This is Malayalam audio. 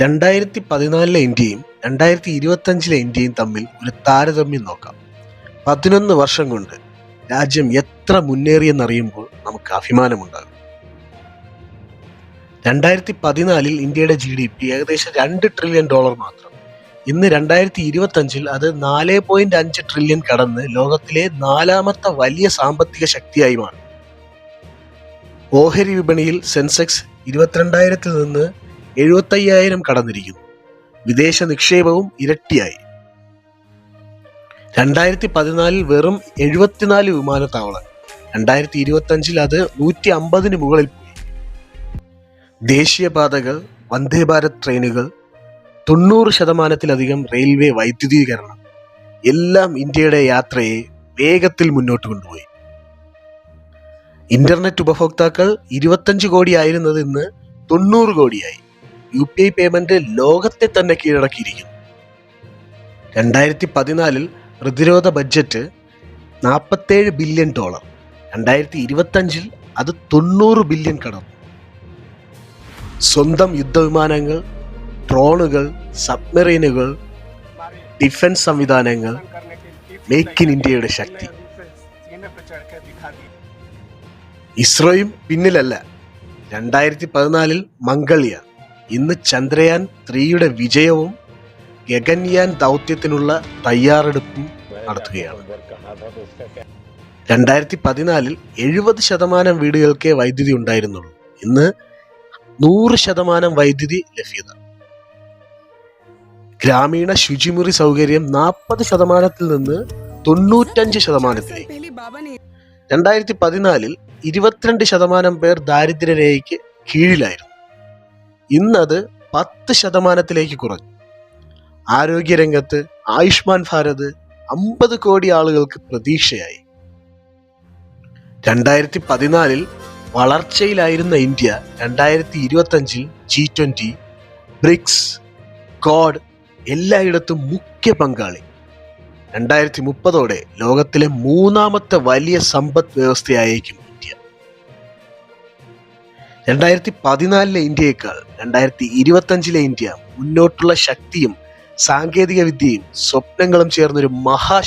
രണ്ടായിരത്തി പതിനാലിലെ ഇന്ത്യയും രണ്ടായിരത്തി ഇരുപത്തഞ്ചിലെ ഇന്ത്യയും തമ്മിൽ ഒരു താരതമ്യം നോക്കാം. പതിനൊന്ന് വർഷം കൊണ്ട് രാജ്യം എത്ര മുന്നേറിയെന്നറിയുമ്പോൾ നമുക്ക് അഭിമാനമുണ്ടാകും. രണ്ടായിരത്തി പതിനാലിൽ ഇന്ത്യയുടെ ജി ഡി പി ഏകദേശം രണ്ട് ട്രില്യൺ ഡോളർ മാത്രം. ഇന്ന് രണ്ടായിരത്തി ഇരുപത്തഞ്ചിൽ അത് നാല് പോയിന്റ് അഞ്ച് ട്രില്യൺ കടന്ന് ലോകത്തിലെ നാലാമത്തെ വലിയ സാമ്പത്തിക ശക്തിയായി മാറി. ഓഹരി വിപണിയിൽ സെൻസെക്സ് ഇരുപത്തിരണ്ടായിരത്തിൽ നിന്ന് എഴുപത്തയ്യായിരം കടന്നിരിക്കുന്നു. വിദേശ നിക്ഷേപവും ഇരട്ടിയായി. രണ്ടായിരത്തി പതിനാലിൽ വെറും എഴുപത്തിനാല് വിമാനത്താവളങ്ങൾ രണ്ടായിരത്തി ഇരുപത്തി അഞ്ചിൽ അത് നൂറ്റി അമ്പതിന് മുകളിൽ പോയി. ദേശീയപാതകൾ വന്ദേ ഭാരത് ട്രെയിനുകൾ തൊണ്ണൂറ് ശതമാനത്തിലധികം റെയിൽവേ വൈദ്യുതീകരണം എല്ലാം ഇന്ത്യയുടെ യാത്രയെ വേഗത്തിൽ മുന്നോട്ട് കൊണ്ടുപോയി. ഇന്റർനെറ്റ് ഉപഭോക്താക്കൾ ഇരുപത്തഞ്ച് കോടിയായിരുന്നത് ഇന്ന് തൊണ്ണൂറ് കോടിയായി. യു പി ഐ പേയ്മെന്റ് ലോകത്തെ തന്നെ കീഴടക്കിയിരിക്കുന്നു. രണ്ടായിരത്തി പതിനാലിൽ പ്രതിരോധ ബഡ്ജറ്റ് നാൽപ്പത്തേഴ് ബില്യൺ ഡോളർ രണ്ടായിരത്തി ഇരുപത്തഞ്ചിൽ അത് തൊണ്ണൂറ് ബില്യൺ കടന്നു. സ്വന്തം യുദ്ധവിമാനങ്ങൾ ഡ്രോണുകൾ സബ്മറീനുകൾ ഡിഫൻസ് സംവിധാനങ്ങൾ മേക്ക് ഇൻ ഇന്ത്യയുടെ ശക്തി. ഇസ്രോയും പിന്നിലല്ല. രണ്ടായിരത്തി പതിനാലിൽ മംഗൾയാൻ ഇന്ന് ചന്ദ്രയാൻ ത്രീയുടെ വിജയവും ഗഗൻയാൻ ദൗത്യത്തിനുള്ള തയ്യാറെടുപ്പും നടത്തുകയാണ്. രണ്ടായിരത്തി പതിനാലിൽ എഴുപത് ശതമാനം വീടുകൾക്കേ വൈദ്യുതി ഉണ്ടായിരുന്നുള്ളൂ. ഇന്ന് നൂറ് ശതമാനം വൈദ്യുതി ലഭ്യത. ഗ്രാമീണ ശുചിമുറി സൗകര്യം നാൽപ്പത് ശതമാനത്തിൽ നിന്ന് തൊണ്ണൂറ്റഞ്ച് ശതമാനത്തിലേക്ക്. രണ്ടായിരത്തി പതിനാലിൽ ഇരുപത്തിരണ്ട് ശതമാനം പേർ ദാരിദ്ര്യരേഖയ്ക്ക് കീഴിലായിരുന്നു. ഇന്നത് പത്ത് ശതമാനത്തിലേക്ക് കുറഞ്ഞു. ആരോഗ്യരംഗത്ത് ആയുഷ്മാൻ ഭാരത് അമ്പത് കോടി ആളുകൾക്ക് പ്രതീക്ഷയായി. രണ്ടായിരത്തി പതിനാലിൽ വളർച്ചയിലായിരുന്ന ഇന്ത്യ രണ്ടായിരത്തി ഇരുപത്തഞ്ചിൽ ജി ട്വന്റി ബ്രിക്സ് കോഡ് എല്ലായിടത്തും മുഖ്യ പങ്കാളി. രണ്ടായിരത്തി മുപ്പതോടെ ലോകത്തിലെ മൂന്നാമത്തെ വലിയ സമ്പദ് വ്യവസ്ഥയായേക്കും ഇന്ത്യ രണ്ടായിരത്തി പതിനാലിലെ ഇന്ത്യയേക്കാൾ രണ്ടായിരത്തി ഇരുപത്തഞ്ചിലെ ഇന്ത്യ മുന്നോട്ടുള്ള ശക്തിയും സാങ്കേതിക വിദ്യയും സ്വപ്നങ്ങളും ചേർന്നൊരു മഹാ